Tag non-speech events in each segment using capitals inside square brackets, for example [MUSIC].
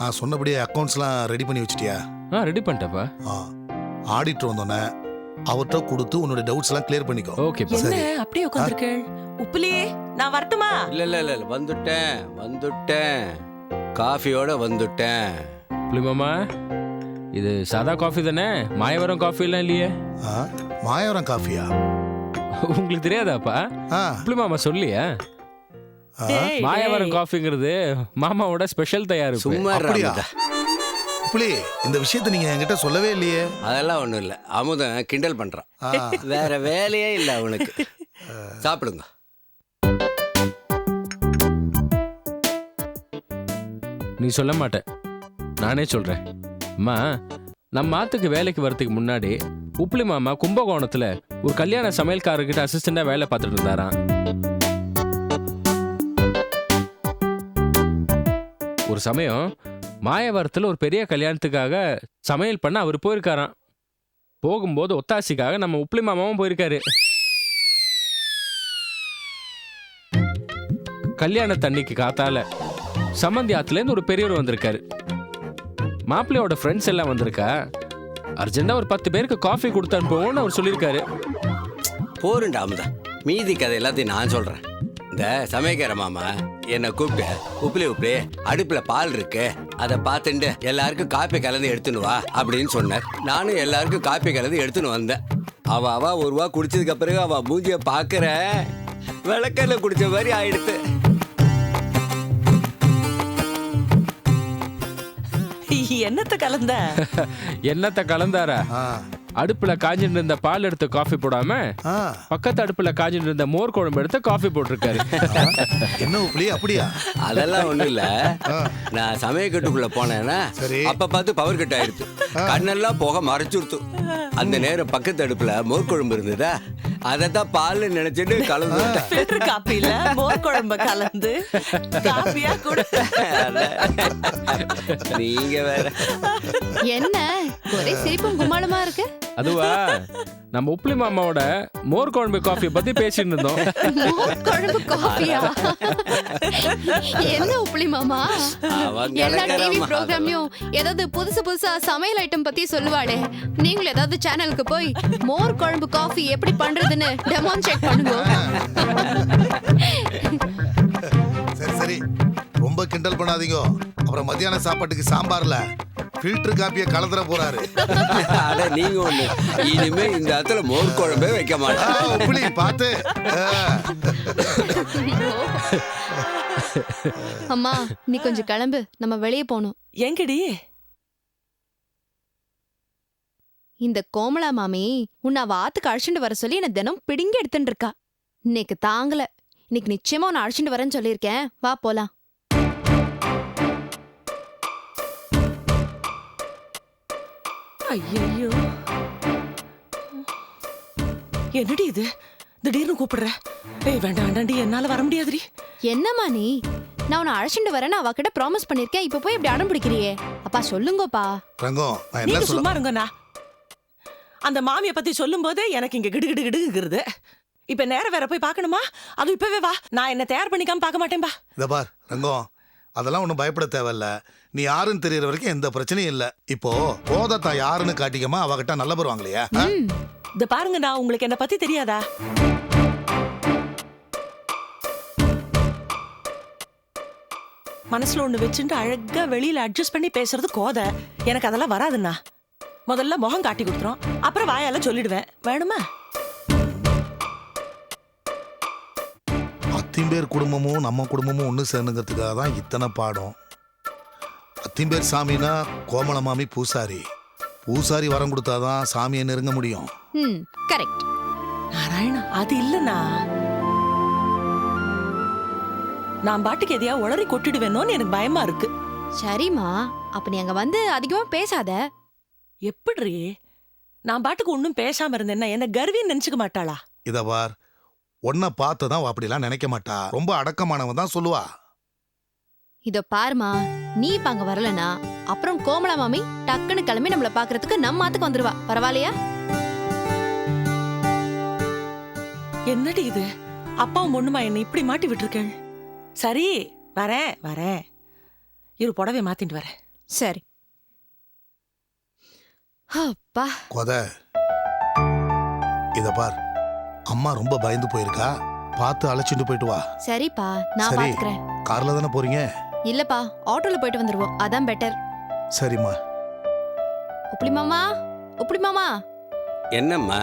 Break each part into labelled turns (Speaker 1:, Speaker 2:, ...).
Speaker 1: நான் சொன்னபடியே அக்கௌண்ட்ஸ்லாம் ரெடி பண்ணி வச்சிட்டியா?
Speaker 2: ஆ ரெடி பண்ணிட்டேப்பா
Speaker 1: ஆ ஆடிட்டர் வந்தோடனே அவர்கிட்ட கொடுத்து உன்னோட டவுட்ஸ் எல்லாம் கிளியர் பண்ணிக்கோ சரி.
Speaker 3: என்ன? அப்படியே உட்காந்துருக்கேள் உப்புலியே நான் வரட்டுமா?
Speaker 4: இல்ல இல்ல இல்ல இல்ல, வந்துட்டேன் வந்துட்டேன். காஃபியோட வந்துட்டேன்.
Speaker 2: புளிமாமா இது சாதா காஃபி தானே? மாயவரம் காஃபி எல்லாம் இல்லையே?
Speaker 1: ஆ, மாயவரம் காஃபியா
Speaker 2: உங்களுக்கு தெரியாதாப்பா?
Speaker 1: ஆ.
Speaker 2: புளிமாமா சொல்லியா? மாயவரம். காஃபிங்கிறது மாமாவோட ஸ்பெஷல் தயாரிப்பு.
Speaker 4: சும்மா
Speaker 1: அப்படியா? புலி இந்த விஷயத்தை நீங்க என்கிட்ட சொல்லவே இல்லையே.
Speaker 4: அதெல்லாம் ஒண்ணும் இல்ல. அமுதன் கிண்டல் பண்றான்.
Speaker 1: ஆ,
Speaker 4: வேற வேலையே இல்ல அவனுக்கு. [LAUGHS] சாப்பிடுங்க.
Speaker 2: நீ சொல்ல மாட்ட. நானே சொல்றேன். அம்மா நம்ம ஆத்துக்கு வேலைக்கு வரதுக்கு முன்னாடி உப்புளி மாமா கும்பகோணத்துல ஒரு கல்யாண சமையல்காரர்கிட்ட அசிஸ்டண்டா வேலை பார்த்துட்டு இருந்தாராம். ஒரு சமயம் மாயவரத்துல ஒரு பெரிய கல்யாணத்துக்காக சமையல் பண்ண அவர் போயிருக்காராம். போகும்போது ஒத்தாசிக்காக நம்ம உப்ளி மாமாவும் போயிருக்காரு. கல்யாண தண்ணிக்கு காத்தால சம்மந்தி ஆத்துலேருந்து ஒரு பெரியவர் வந்திருக்காரு. மாப்பிள்ளையோட ஃப்ரெண்ட்ஸ் எல்லாம் வந்திருக்கா? அர்ஜென்ட்டா ஒரு பத்து பேருக்கு காஃபி கொடுத்து அனுப்புவோம்னு அவர் சொல்லியிருக்காரு.
Speaker 4: போருண்டா அமுதா. மீதி கதை எல்லாத்தையும் நான் சொல்றேன். இந்த சமைக்கிற மாமா என்னை கூப்பிட்டு உப்புலி உப்புலி அடுப்புல பால் இருக்கு. அதை பார்த்துட்டு எல்லாருக்கும் காப்பி கலந்து எடுத்துன்னு வா அப்படின்னு சொன்னார். நானும் எல்லாருக்கும் காப்பி கலந்து எடுத்துன்னு வந்தேன். அவ அவ ஒரு ரூபா குடிச்சதுக்கு பிறகு அவ மூஞ்சிய பாக்குற விளக்கல்ல குடிச்ச மாதிரி ஆயிடுத்து.
Speaker 3: என்னத்த கலந்த? [LAUGHS]
Speaker 2: என்னத்த கலந்தாரா? அடுப்புல காஞ்சிட்டு இருந்த பால் எடுத்து காஃபி போடாம. பக்கத்து அடுப்புல காஞ்சிட்டு இருந்த மோர் குழம்பு எடுத்து காஃபி போட்டிருக்காரு.
Speaker 1: என்ன புலி அப்படியா?
Speaker 4: அதெல்லாம் ஒண்ணும் இல்ல. நான் சமயக்கட்டுக்குள்ள போனேன்னா. அப்ப பார்த்து பவர் கட் ஆயிடுச்சு கண்ணெல்லாம் புகை மறைச்சுடுத்து. அந்த நேரம் பக்கத்து அடுப்புல மோர் குழம்பு இருந்ததா? அதை தான் பால் நினைச்சிட்டு கலந்து.
Speaker 3: ஃபில்டர் காப்பில மோர் குழம்ப கலந்து காப்பியா கூட.
Speaker 4: நீங்க வேற.
Speaker 5: என்ன? ஒரே சிரிப்பும் கும்மாளமா இருக்கு?
Speaker 2: அதுவா? நம்ம உப்புளி மாமாவோட மோர் குழம்பு காஃபி பத்தி பேசிட்டு இருந்தோம்
Speaker 5: மோர் குழம்பு காஃபியா என்ன உப்புளி மாமா?
Speaker 4: அவங்க
Speaker 5: எல்லா டிவி. ப்ரோக்ராம்லயும் ஏதாவது புதுசு புதுசா சமையல் ஐட்டம் பத்தி சொல்லுவாளே. நீங்களும் ஏதாவது சேனலுக்கு போய் மோர் குழம்பு காஃபி எப்படி பண்றதுன்னு டெமான்ஸ்ட்ரேட் பண்ணுங்க.
Speaker 1: சரி சரி. ரொம்ப கிண்டல் பண்ணாதீங்க. அப்புறம் மத்தியான சாப்பாட்டுக்கு சாம்பார்ல ஃபில்டர் காப்பியை கலந்துற போறாரு.
Speaker 4: அட நீங்க ஒண்ணு. இனிமே இந்த இடத்துல மோர் குழம்பே வைக்க மாட்டேன்.
Speaker 1: புலி பார்த்து.
Speaker 5: அம்மா நீ கொஞ்சம் கிளம்பு. நம்ம வெளியே போகணும்.
Speaker 3: எங்கடி?
Speaker 5: இந்த கோமலா மாமி உன்னை அவ ஆத்துக்கு அழைச்சிட்டு வர சொல்லி என்ன தினம் பிடுங்கி எடுத்துட்டு இருக்கா. இன்னைக்கு தாங்கல. இன்னைக்கு நிச்சயமா உன்னை அழைச்சிட்டு வரேன்னு சொல்லியிருக்கேன். வா போலாம்.
Speaker 3: ஐயோ என்னடி இது? திடீர்னு கூப்பிடுற. ஏய் வேண்டாம் வேண்டாண்டி என்னால வர முடியாதுடி.
Speaker 5: என்னம்மா நீ? நான் உன்னை அழைச்சிட்டு வரேன்னு அவகிட்ட ப்ராமிஸ் பண்ணிருக்கேன். இப்ப போய் இப்படி அடம் பிடிக்கிறியே. அப்பா சொல்லுங்கப்பா.
Speaker 1: ரங்கம் நான் என்ன
Speaker 3: நீங்க
Speaker 1: சொல்ல
Speaker 3: சும்மா இருங்கண்ணா. அந்த மாமிய பத்தி சொல்லும் போதே எனக்கு இங்க கிடு கிடு கிடுங்கிறது இப்ப நேரம் வேற போய் பார்க்கணுமா? அது இப்பவே வா. நான் என்ன தயார் பண்ணிக்காம பார்க்க மாட்டேன்பா
Speaker 1: இத பார் ரங்கம் அதெல்லாம் ஒன்றும் பயப்பட தேவையில்ல. நீ யாருன்னு தெரியற வரைக்கும் எந்த பிரச்சனையும் இல்லை. இப்போ போதத்தா யாருன்னு காட்டிக்கமா அவகிட்ட நல்ல வருவாங்களையா
Speaker 3: இந்த பாருங்க நான் உங்களுக்கு என்ன பத்தி தெரியாதா? மனசுல ஒண்ணு வச்சுட்டு அழகா வெளியில அட்ஜஸ்ட் பண்ணி பேசுறது கோத. எனக்கு அதெல்லாம் வராதுண்ணா. முதல்ல முகம் காட்டி கொடுத்துரும். அப்புறம் வாயால சொல்லிடுவேன். வேணுமா?
Speaker 1: அத்திம்பேர் குடும்பமும் நம்ம குடும்பமும் ஒன்று சேர்ந்துங்கிறதுக்காக தான் இத்தனை பாடம். அத்திம்பேர் சாமினா கோமல மாமி பூசாரி. பூசாரி வரம் கொடுத்தாதான் சாமியை நெருங்க முடியும்.
Speaker 5: ம் கரெக்ட்
Speaker 3: நாராயணா அது இல்லண்ணா நான் பாட்டுக்கு எதையா உளறி கொட்டிடுவேனோன்னு எனக்கு பயமா இருக்கு.
Speaker 5: சரிம்மா அப்ப நீ அங்க வந்து அதிகமா பேசாத.
Speaker 3: எப்படி நான் பாட்டுக்கு ஒன்னும் பேசாம இருந்தேன்னா என்ன கர்வின்னு நினைச்சுக்க மாட்டாளா?
Speaker 1: இத பார் உன்னை பார்த்து தான் அப்படிலாம் நினைக்க மாட்டா. ரொம்ப அடக்கமானவன் தான் சொல்லுவா.
Speaker 5: இதோ பாருமா நீ இப்ப அங்க வரலனா அப்புறம் கோமலா மாமி டக்குன்னு கிளம்பி நம்மள பாக்குறதுக்கு நம்ம ஆத்துக்கு வந்துருவா. பரவாயில்லையா?
Speaker 3: என்னடி இது? அப்பாவும் பொண்ணுமா என்னை இப்படி மாட்டி விட்டுருக்கேன்? சரி வரேன் வரேன். இரு புடவை மாத்திட்டு வரேன்.
Speaker 5: சரி. அப்பா.
Speaker 1: கொத. இத பார். அம்மா ரொம்ப பயந்து போயிருக்கா. பார்த்து அழைச்சிட்டு போயிட்டு வா.
Speaker 5: சரிப்பா நான்
Speaker 1: சரி.
Speaker 5: பாத்துக்கிறேன்.
Speaker 1: கார்ல தானே போறீங்க?
Speaker 5: இல்லப்பா ஆட்டோல போயிட்டு வந்துருவோம். அதான் பெட்டர்
Speaker 1: சரிம்மா.
Speaker 5: உப்புளி மாமா உப்புளி மாமா.
Speaker 4: என்னம்மா?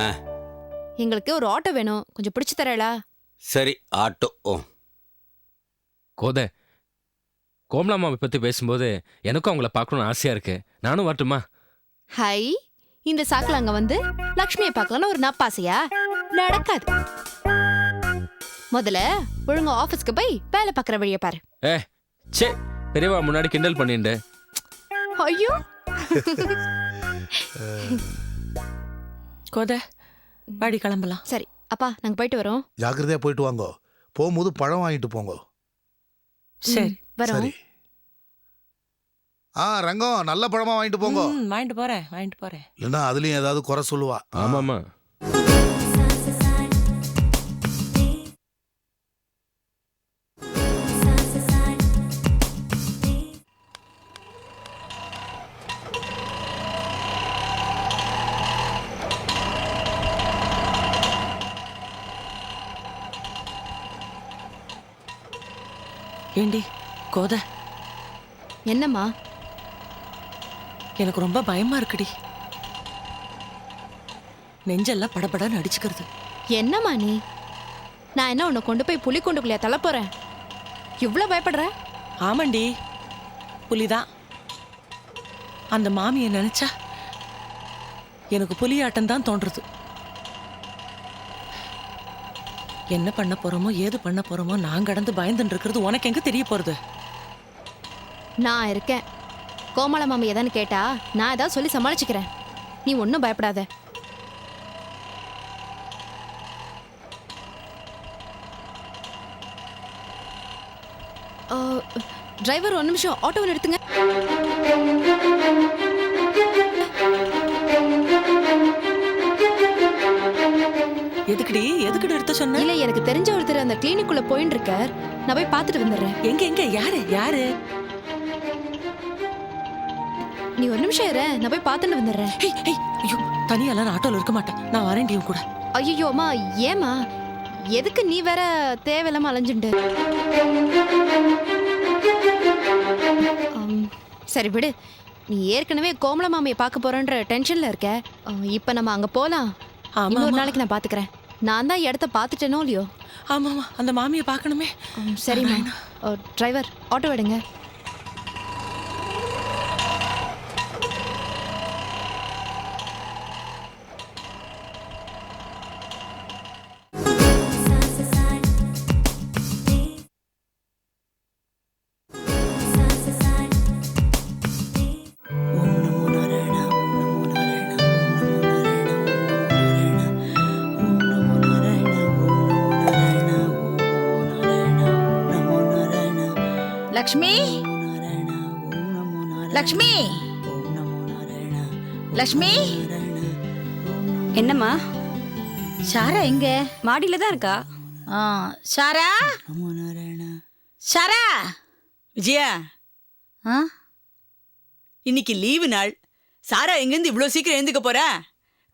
Speaker 5: எங்களுக்கு ஒரு ஆட்டோ வேணும். கொஞ்சம் பிடிச்சு தரலா
Speaker 4: சரி ஆட்டோ. ஓ.
Speaker 2: கோதை கோமலாமாவை பற்றி பேசும்போது எனக்கும் அவங்கள பார்க்கணும்னு ஆசையாக இருக்கு. நானும் வரட்டுமா?
Speaker 5: ஹை இந்த சாக்குல அங்க வந்து லக்ஷ்மியை பார்க்கலாம்னு ஒரு நப்பாசையா? நடக்காது. முதல்ல ஒழுங்கா ஆபீஸ்க்கு போய் வேலை பார்க்குற வழியை பாரு.
Speaker 2: சே பெரியவா முன்னாடி கிண்டல் பண்ணிண்டு
Speaker 5: ஐயோ. [LAUGHS]
Speaker 3: கோத வாடி கிளம்பலாம்.
Speaker 5: சரி அப்பா நாங்க போயிட்டு வரோம்.
Speaker 1: ஜாக்கிரதையா போயிட்டு வாங்கோ. போகும்போது பழம் வாங்கிட்டு போங்க.
Speaker 3: சரி.
Speaker 5: வரோம்.
Speaker 1: சரி. ஆ ரங்கம் நல்ல பழமா வாங்கிட்டு போங்க.
Speaker 3: ம், வாங்கிட்டு போறேன் வாங்கிட்டு போறேன்.
Speaker 1: இல்லைன்னா அதுலயும் ஏதாவது குறை சொல்லுவா.
Speaker 2: ஆமாம்மா.
Speaker 3: ஏண்டி கோத.
Speaker 5: என்னம்மா?
Speaker 3: எனக்கு ரொம்ப பயமா இருக்குடி. நெஞ்செல்லாம் படபடன்னு அடிச்சுக்கிறது.
Speaker 5: என்னம்மா நீ? நான் என்ன உன்னை கொண்டு போய் புலி கொண்டுக்குள்ளே தள்ள போறேன்? இவ்ளோ பயப்படுற?
Speaker 3: ஆமாண்டி. புலிதான் அந்த மாமியை நினைச்சா எனக்கு புலியாட்டம் தான் தோன்றுறது என்ன பண்ண போறோமோ ஏது பண்ண போறோமோ நான் கடந்து பயந்துட்டு இருக்கிறது உனக்கு எங்க தெரிய போறது?
Speaker 5: நான் இருக்கேன். கோமல மாமி எதான்னு கேட்டா நான் ஏதாவது சொல்லி சமாளிச்சுக்கிறேன். நீ ஒன்றும் பயப்படாத. டிரைவர் ஒரு நிமிஷம் ஆட்டோவில் எடுத்துங்க.
Speaker 3: எதுக்குடி? எதுக்குடி எடுத்த சொன்ன?
Speaker 5: இல்ல எனக்கு தெரிஞ்ச ஒருத்தர் அந்த கிளினிக்குள்ள போயின்னு இருக்கார் நான் போய் பார்த்துட்டு வந்துடுறேன்.
Speaker 3: எங்க எங்க? யாரு? யாரு?
Speaker 5: நீ ஒரு நிமிஷம் இரு. நான் போய் பார்த்துட்டு வந்துடுறேன்.
Speaker 3: ஐயோ தனியாலாம் நான் ஆட்டோல இருக்க மாட்டேன். நான் வரேன்டி உன் கூட.
Speaker 5: ஐயோ அம்மா ஏமா எதுக்கு நீ வேற தேவையில்லாம அலைஞ்சுண்டு ஆம், சரி விடு. நீ ஏற்கனவே கோமல மாமியை பார்க்க போறேன்ற டென்ஷன்ல இருக்க. ஆ, இப்ப நம்ம அங்க போலாம்.
Speaker 3: ஆமா
Speaker 5: இன்னொரு
Speaker 3: ஆமா.
Speaker 5: நாளைக்கு நான் பாத்துக்கிறேன். நான் தான் இடத்த பார்த்துட்டேனோ இல்லையோ?
Speaker 3: ஆமா ஆமா. அந்த மாமியை பார்க்கணுமே.
Speaker 5: ஆம், சரிம்மா டிரைவர் ஆட்டோ விடுங்க
Speaker 6: லக்ஷ்மி? லக்ஷ்மி? லக்ஷ்மி?
Speaker 7: என்னம்மா?
Speaker 6: சாரா எங்க?
Speaker 7: மாடியில தான் இருக்கா?
Speaker 6: ஆ சாரா சாரா
Speaker 7: விஜயா?
Speaker 6: ஆ?
Speaker 7: இன்னைக்கு லீவு நாள். சாரா எங்கேருந்து இவ்வளோ சீக்கிரம் எழுந்துக்க போற?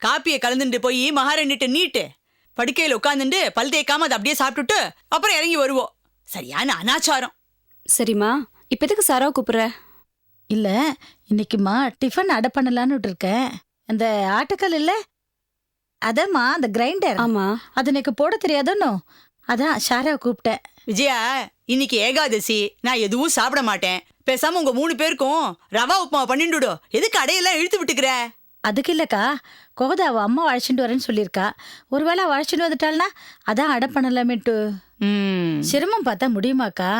Speaker 7: காப்பியை கலந்துட்டு போய் மகாராணிட்ட நீட்டு. படுக்கையில் உட்காந்துட்டு பல் தேய்க்காம அதை அப்படியே சாப்பிட்டுட்டு அப்புறம் இறங்கி வருவோம் சரியான அனாச்சாரம்.
Speaker 8: சரிம்மா இப்ப எதுக்கு சாராவை கூப்பிடுற?
Speaker 6: இல்ல இன்னைக்குமா டிஃபன் அடை பண்ணலான்னு இருக்கேன் அந்த ஆட்டுக்கல் இல்ல? அதம்மா அந்த கிரைண்டர்.
Speaker 8: ஆமா.
Speaker 6: அது எனக்கு போட தெரியாதோன்னு? அதான் சாராவை கூப்பிட்டேன்
Speaker 7: விஜயா இன்னைக்கு ஏகாதசி. நான் எதுவும் சாப்பிட மாட்டேன். பேசாம உங்க மூணு பேருக்கும் ரவா உப்புமா பண்ணிட்டுடு எதுக்கு அடையெல்லாம் இழுத்து விட்டுக்கிற?
Speaker 6: அதுக்கு இல்லக்கா. கோதா அவ அம்மா அழைச்சிட்டு வரேன்னு சொல்லியிருக்கா. ஒருவேளை அவ அழைச்சிட்டு வந்துட்டாள்னா அதான் அடை பண்ணலாமேட்டு
Speaker 7: ம்.
Speaker 6: சிரமம் பார்த்தா முடியுமாக்கா?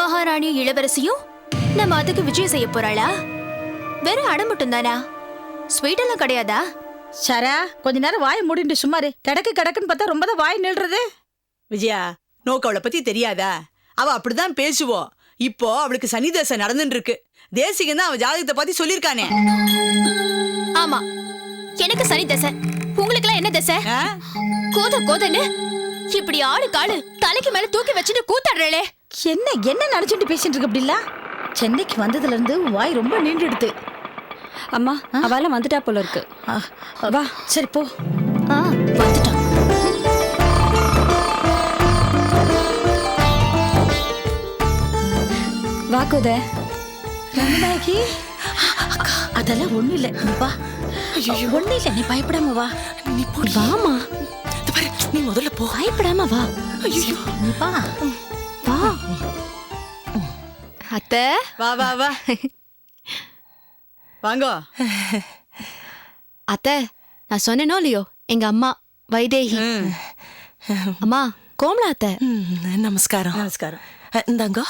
Speaker 9: மகாராணி இளவரசியும் நம்ம அதுக்கு விஜயம் செய்ய போறாளா? வெறும் அடை மட்டும் தானா ஸ்வீட் எல்லாம் கிடையாதா?
Speaker 6: சாரா கொஞ்ச நேரம் வாயை மூடிட்டு சும்மாரு. கிடக்கு கிடக்குன்னு பார்த்தா ரொம்ப தான் வாய் நில்றது.
Speaker 7: விஜயா நோக்கு அவளை பத்தி தெரியாதா? அவ அப்படிதான் பேசுவோம் இப்போ அவளுக்கு சனி தசை நடந்துட்டு இருக்கு தேசிகன் தான் அவ ஜாதகத்தை பத்தி சொல்லியிருக்கானே.
Speaker 9: ஆமா. எனக்கு சனி தசை. உங்களுக்குலாம் என்ன தசை?
Speaker 7: ஆ?
Speaker 9: கோத கோதன்னு இப்படி ஆளு காலு தலைக்கு மேல தூக்கி வச்சுட்டு கூத்தாடுறே
Speaker 6: என்ன என்ன நினைச்சிட்டு பேசிட்டு இருக்க அப்படிலாம் சென்னைக்கு வந்ததுல இருந்து வாய் ரொம்ப நீண்டு எடுத்து
Speaker 8: அம்மா அவெல்லாம் வந்துட்டா போல இருக்கு
Speaker 6: வா. சரி போ.
Speaker 9: ஆ வந்துட்டான்
Speaker 8: வா கோத.
Speaker 6: ரங்கநாயகி அதெல்லாம் ஒண்ணு இல்ல. நீ வா. ஒண்ணு இல்ல நீ பயப்படாம வா.
Speaker 3: நீ
Speaker 5: வாமா
Speaker 3: நீ முதல்ல போ.
Speaker 5: பயப்படாம வா.
Speaker 3: ஐயோ
Speaker 6: நீ வா.
Speaker 5: வா. அத்தை.
Speaker 7: வா வா வா. வாங்கோ.
Speaker 5: அத்தை நான் சொன்னேனோ இல்லையோ? எங்க அம்மா வைதேகி. அம்மா கோமலா அத்தை.
Speaker 3: நமஸ்காரம்.
Speaker 7: நமஸ்காரம்.
Speaker 3: இந்தாங்கோ.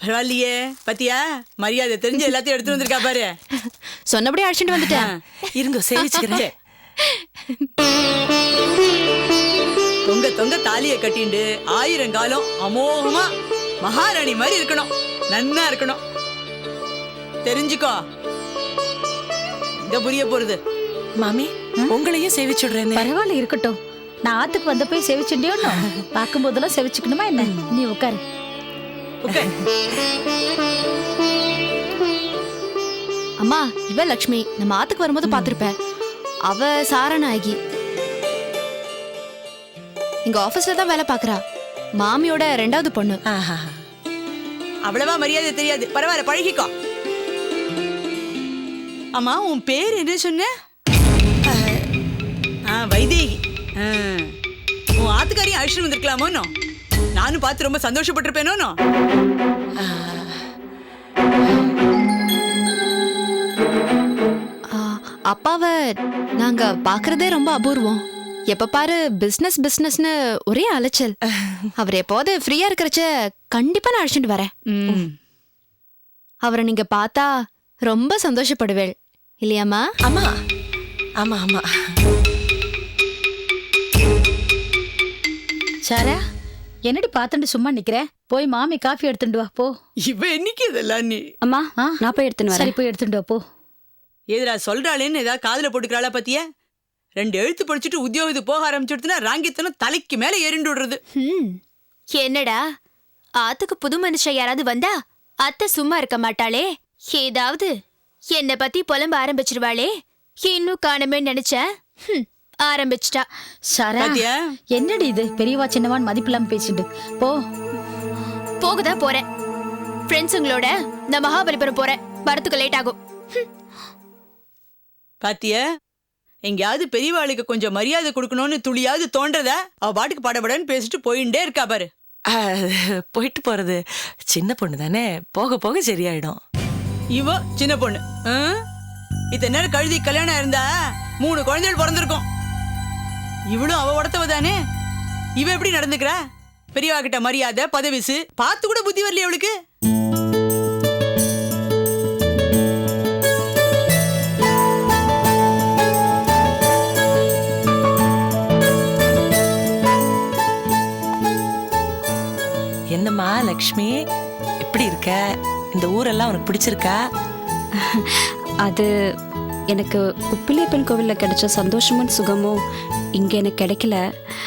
Speaker 7: பரவாயில்லையே. பத்தியா? மரியாதை தெரிஞ்சு எல்லாத்தையும் எடுத்துட்டு வந்திருக்கா பாரு.
Speaker 5: சொன்னபடி அழைச்சிட்டு வந்துட்டேன்.
Speaker 3: இருங்க சேவிச்சுக்கிறேன்.
Speaker 7: தொங்க தொங்க தாலியை கட்டிண்டு ஆயிரம் காலம் அமோகமா மகாராணி மாதிரி இருக்கணும். நன்னா இருக்கணும். தெரிஞ்சுக்கோ. இந்த புரிய போறது?
Speaker 3: மாமி உங்களையும் சேவிச்சுடுறேன்னு
Speaker 6: பரவாயில்ல இருக்கட்டும். நான் ஆத்துக்கு வந்த போய் செவிச்சுண்டியோ பார்க்கும் போதெல்லாம் செவிச்சுக்கணுமா என்ன? நீ உட்காரு.
Speaker 7: ஓகே
Speaker 5: அம்மா இவ லக்ஷ்மி. நம்ம ஆத்துக்கு வரும்போது பாத்திருப்ப அவ சாரநாயகி எங்க ஆபீஸ்ல தான் வேலை பாக்குறா மாமியோட ரெண்டாவது பொண்ணு.
Speaker 7: அவ்வளவா மரியாதை தெரியாது. பரவாயில்ல பழகிக்கோ. அம்மா உன் பேர் என்ன சொன்ன? வைதேகி. உன் ஆத்துக்காரையும் அழிச்சிட்டு வந்திருக்கலாமோ நானும் பார்த்து ரொம்ப சந்தோஷப்பட்டிருப்பேனோ
Speaker 5: ஆ, அப்பாவை நாங்க பாக்குறதே ரொம்ப அபூர்வம். எப்ப பாரு பிசினஸ் பிசினஸ்னு ஒரே அலைச்சல். அவர் எப்போது ஃப்ரீயா இருக்கிறச்ச கண்டிப்பா நான் அழைச்சிட்டு வரேன்.
Speaker 7: ம்.
Speaker 5: அவரை நீங்க பார்த்தா ரொம்ப சந்தோஷப்படுவேள். இல்லையாம்மா?
Speaker 3: ஆமா ஆமா ஆமா.
Speaker 6: சாரா என்னடி பார்த்துட்டு சும்மா நிக்கிற? போய் மாமி காஃபி எடுத்துட்டு வா போ.
Speaker 7: இவ என்னைக்கு இதெல்லாம் நீ?
Speaker 8: அம்மா? நான் போய் எடுத்துன்னு
Speaker 6: சரி
Speaker 8: வரேன்
Speaker 6: போய் எடுத்துட்டு வா போ.
Speaker 7: ஏதுடா சொல்றாளேன்னு ஏதாவது காதுல போட்டுக்கிறாளா பத்தியா? ரெண்டு எழுத்து படிச்சுட்டு உத்தியோகத்துக்கு போக ஆரம்பிச்சுடுத்துனா ராங்கித்தனம் தலைக்கு மேல ஏறிண்டு விடுறது.
Speaker 9: ஹம். என்னடா? ஆத்துக்கு புது மனுஷன் யாராவது வந்தா அத்தை சும்மா இருக்க மாட்டாளே? ஏதாவது என்னை பத்தி புலம்ப ஆரம்பிச்சிருவாளே? இன்னும் காணுமே நினைச்சேன் ஹம், ஆரம்பிச்சிட்டா.
Speaker 6: சாரா
Speaker 7: பாத்தியா?
Speaker 6: என்னடி இது? பெரியவா சின்னவான் மதிப்பில்லாம பேசிட்டு. போ.
Speaker 9: போகதான் போறேன். ஃப்ரெண்ட்ஸுங்களோட நான் மகாபலிபுரம் போறேன். வரத்துக்கு லேட் ஆகும்.
Speaker 7: பாத்திய? எங்கேயாவது பெரியவாளுக்கு கொஞ்சம் மரியாதை கொடுக்கணும்னு துளியாவது தோன்றத? அவ பாட்டுக்கு படபடன்னு பேசிட்டு போயிட்டே இருக்கா பாரு.
Speaker 3: போயிட்டு போறது சின்ன பொண்ணு தானே? போக போக சரியாயிடும்.
Speaker 7: இவ சின்ன பொண்ணு? இத்தனை நேரம் கழுதி கல்யாணம் இருந்தா மூணு குழந்தைகள் பிறந்திருக்கும். இவளும் அவ உடத்தவ தானே? இவ எப்படி நடந்துக்கிறா? பெரியவா கிட்ட மரியாதை பதவிசு பார்த்து கூட புத்தி வரலையே அவளுக்கு.
Speaker 3: லக்ஷ்மி எப்படி இருக்க? இந்த ஊரெல்லாம் உனக்கு பிடிச்சிருக்கா?
Speaker 8: அது எனக்கு உப்பிலியப்பன் கோவில்ல கிடைச்ச சந்தோஷமும் சுகமும் இங்க எனக்கு கிடைக்கல.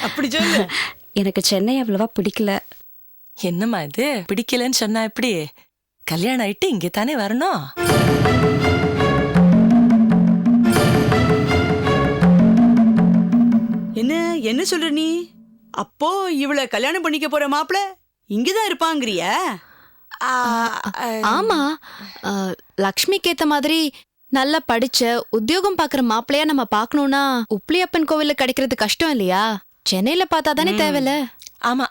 Speaker 7: அப்படி சொல்லு.
Speaker 8: எனக்கு சென்னை அவ்வளவா பிடிக்கல.
Speaker 3: என்னம்மா இது? பிடிக்கலன்னு சொன்னா எப்படி? கல்யாணம் ஆயிட்டு இங்கே தானே வரணும்?
Speaker 7: என்ன என்ன சொல்ற நீ? அப்போ இவள கல்யாணம் பண்ணிக்க போற மாப்பிள? இங்கதான் இருப்பாங்கறிய?
Speaker 5: ஆமா. லக்ஷ்மிக்கு ஏத்த மாதிரி நல்லா படிச்ச உத்தியோகம் பாக்குற மாப்பிள்ளையா நம்ம பார்க்கணும்னா உப்ளியப்பன் கோவில்ல கிடைக்கிறது கஷ்டம் இல்லையா? சென்னையில பார்த்தா தானே தேவையில்ல?
Speaker 3: ஆமா.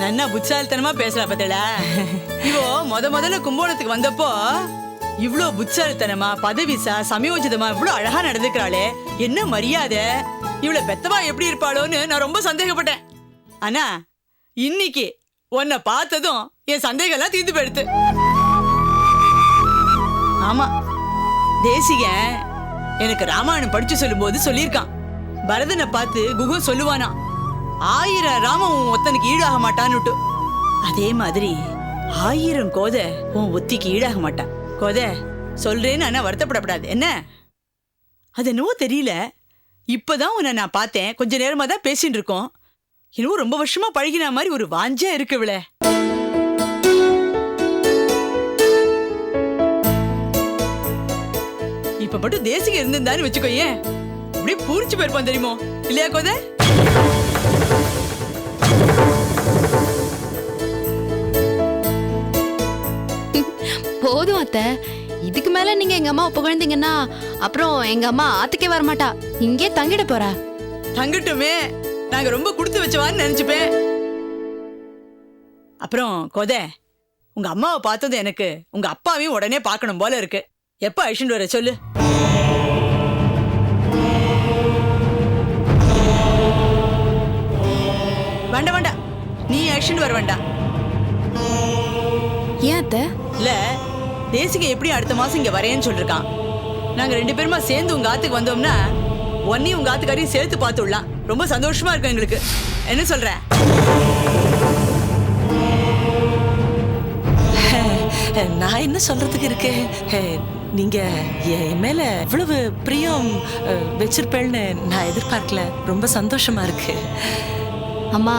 Speaker 7: நன்னா புட்சாலித்தனமா பேசுறா பத்தல இவோ முத முதல்ல கும்போணத்துக்கு வந்தப்போ இவ்ளோ புட்சாலித்தனமா பதவிசா சமயோஜிதமா இவ்ளோ அழகா நடந்துக்கிறாளே. என்ன மரியாதை. இவள பெத்தவா எப்படி இருப்பாளோன்னு நான் ரொம்ப சந்தேகப்பட்டேன். ஆனா இன்னைக்கு உன்னை பார்த்ததும் என் சந்தேகம்லாம் தீர்ந்து போயிடுத்து ஆமா தேசிகன் எனக்கு ராமாயணம் படிச்சு சொல்லும்போது சொல்லியிருக்கான். பரதனை பார்த்து குகம் சொல்லுவானா ஆயிரம் ராமம் உன் ஒத்தனுக்கு ஈடாக மாட்டான்னுட்டு. அதே மாதிரி ஆயிரம் கோதை உன் ஒத்திக்கு ஈடாக மாட்டான். கோதை சொல்றேன்னு ஆனா வருத்தப்படப்படாது. என்ன? அது என்னவோ தெரியல. இப்பதான் உன்னை நான் பார்த்தேன். கொஞ்ச நேரமா தான் பேசிட்டு இருக்கோம். இன்னும் ரொம்ப வருஷமா பழகின மாதிரி ஒரு வாஞ்சா இருக்கு இவள. இப்ப மட்டும் தேசிக இருந்திருந்தான்னு வச்சுக்கோயேன். அப்படியே பூரிச்சு போயிருப்பான் தெரியுமோ? இல்லையா கோத?
Speaker 5: போதும் அத்தை. இதுக்கு மேல நீங்க எங்க அம்மா புகழ்ந்தீங்கன்னா அப்புறம் எங்க அம்மா ஆத்துக்கே வரமாட்டா. இங்கே தங்கிட போறா.
Speaker 7: தங்கட்டுமே. நாங்க ரொம்ப கொடுத்து வச்சவான்னு நினைச்சுப்பேன். அப்புறம் கொத உங்க அம்மாவை பார்த்தது எனக்கு உங்க அப்பாவையும் உடனே பார்க்கணும் போல இருக்கு. எப்ப அழிச்சுட்டு வர சொல்லு. வேண்டாம் வேண்டாம் நீ அழிச்சுட்டு வர வேண்டாம்
Speaker 5: ஏன் அத்தை?
Speaker 7: இல்ல தேசிக எப்படி அடுத்த மாசம் இங்க வரேன்னு சொல்லிருக்கான். நாங்க ரெண்டு பேருமா சேர்ந்து உங்க ஆத்துக்கு வந்தோம்னா ஒன்னையும் உங்க ஆத்துக்காரையும் சேர்த்து பார்த்துடலாம் ரொம்ப சந்தோஷமா இருக்கும் எங்களுக்கு. என்ன சொல்ற?
Speaker 3: நான் என்ன சொல்றதுக்கு இருக்கு? நீங்க என் மேல இவ்வளவு பிரியம் வச்சிருப்பேன்னு நான் எதிர்பார்க்கல. ரொம்ப சந்தோஷமா இருக்கு.
Speaker 5: அம்மா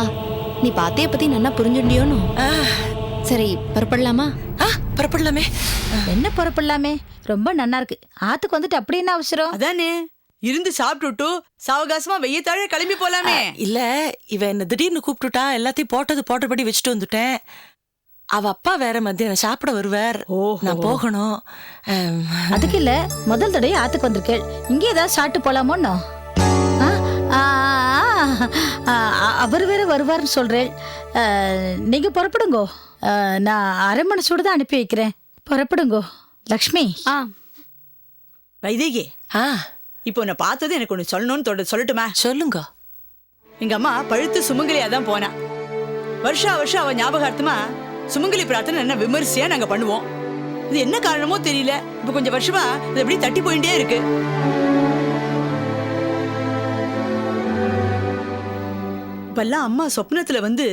Speaker 5: நீ பாத்தைய பத்தி நல்லா புரிஞ்சுண்டியோன்னு
Speaker 3: ஆஹ்,
Speaker 5: சரி புறப்படலாமா?
Speaker 3: ஆ புறப்படலாமே.
Speaker 6: என்ன பொறுப்பில்லாமே ரொம்ப நன்னா இருக்கு. ஆத்துக்கு வந்துட்டு அப்படி என்ன அவசரம்?
Speaker 7: அதானே. இருந்து சாப்பிட்டுட்டு சாவகாசமா வெய்யத்தாழ கிளம்பி போலாமே.
Speaker 3: இல்ல இவ என்ன திடீர்னு கூப்பிட்டுட்டா எல்லாத்தையும் போட்டது போட்டபடி வச்சுட்டு வந்துட்டேன். அவ அப்பா வேற மத்தியானம் சாப்பிட வருவார். நான் போகணும்.
Speaker 6: அதுக்கு இல்ல முதல் தடவை ஆத்துக்கு வந்திருக்கேள். இங்கே ஏதாவது சாப்பிட்டு போலாமோன்னோ? ஆ, ஆ, ஆ, ஆ, அவர் வேற வருவார்னு சொல்றேன் நீங்க புறப்படுங்கோ. நான் அரை மனசோட தான் அனுப்பி வைக்கிறேன். புறப்படுங்கோ. லக்ஷ்மி.
Speaker 8: ஆ.
Speaker 7: வைதேகி.
Speaker 3: ஆ.
Speaker 7: இப்போ உன்னை பார்த்தது எனக்கு ஒன்று சொல்லணும்னு சொல்லட்டுமா?
Speaker 3: சொல்லுங்க.
Speaker 7: எங்க அம்மா பழுத்து சுமங்கலியா தான் போனா. வருஷா வருஷம் அவ ஞாபகார்த்தமா சுமங்கலி பிரார்த்தனை என்ன விமரிசையா நாங்க பண்ணுவோம். இது என்ன காரணமோ தெரியல. இப்ப கொஞ்சம் வருஷமா இது எப்படி தட்டி போயிட்டே இருக்கு. இப்பெல்லாம் அம்மா சொப்னத்துல வந்து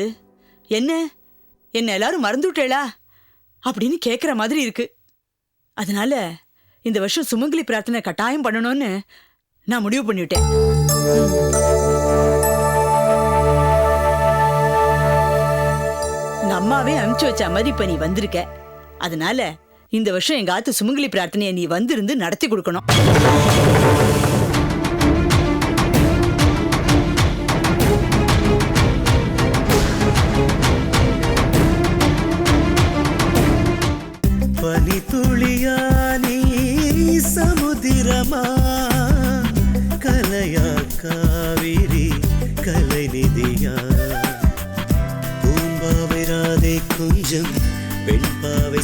Speaker 7: என்ன? என்ன எல்லாரும் மறந்துவிட்டேளா அப்படின்னு கேக்குற மாதிரி இருக்கு. அதனால இந்த வருஷம் சுமங்கலி பிரார்த்தனை கட்டாயம் பண்ணணும்னு நான் முடிவு பண்ணிவிட்டேன் அம்மாவே அனுப்பிச்சு வச்ச மாதிரி இப்ப நீ வந்திருக்க. அதனால இந்த வருஷம் எங்க ஆத்து சுமங்கலி பிரார்த்தனையை நீ வந்திருந்து நடத்தி கொடுக்கணும்.